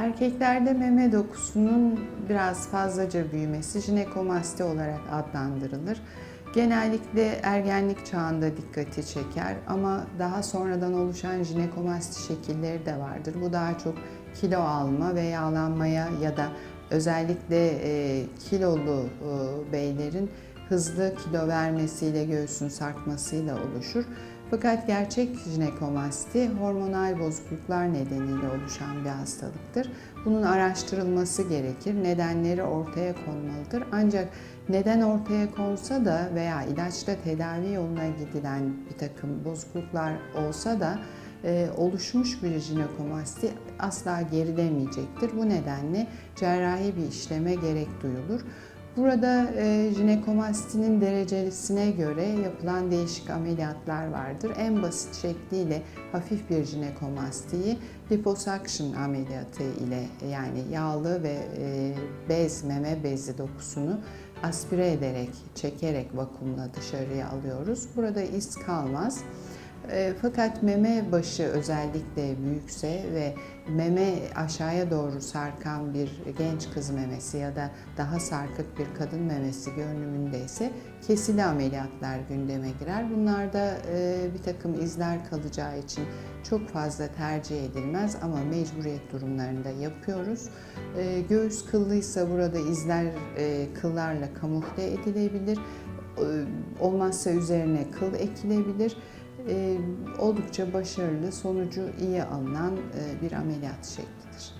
Erkeklerde meme dokusunun biraz fazlaca büyümesi jinekomasti olarak adlandırılır. Genellikle ergenlik çağında dikkati çeker ama daha sonradan oluşan jinekomasti şekilleri de vardır. Bu daha çok kilo alma ve yağlanmaya ya da özellikle kilolu beylerin hızlı kilo vermesiyle göğsün sarkmasıyla oluşur. Fakat gerçek jinekomasti hormonal bozukluklar nedeniyle oluşan bir hastalıktır. Bunun araştırılması gerekir. Nedenleri ortaya konmalıdır. Ancak neden ortaya konsa da veya ilaçla tedavi yoluna gidilen bir takım bozukluklar olsa da e, oluşmuş bir jinekomasti asla gerilemeyecektir. Bu nedenle cerrahi bir işleme gerek duyulur. Burada e, jinekomastinin derecelisine göre yapılan değişik ameliyatlar vardır. En basit şekliyle hafif bir jinekomastiyi liposuction ameliyatı ile yani yağlı ve e, bez meme bezi dokusunu aspire ederek, çekerek vakumla dışarıya alıyoruz. Burada iz kalmaz. E, Fakat meme başı özellikle büyükse ve meme aşağıya doğru sarkan bir genç kız memesi ya da daha sarkık bir kadın memesi görünümündeyse kesili ameliyatlar gündeme girer. Bunlarda e, bir takım izler kalacağı için çok fazla tercih edilmez ama mecburiyet durumlarında yapıyoruz. E, Göğüs kıllıysa burada izler kıllarla kamufle edilebilir. E, Olmazsa üzerine kıl ekilebilir e, oldukça başarılı, sonucu iyi alınan e, bir ameliyat şekli.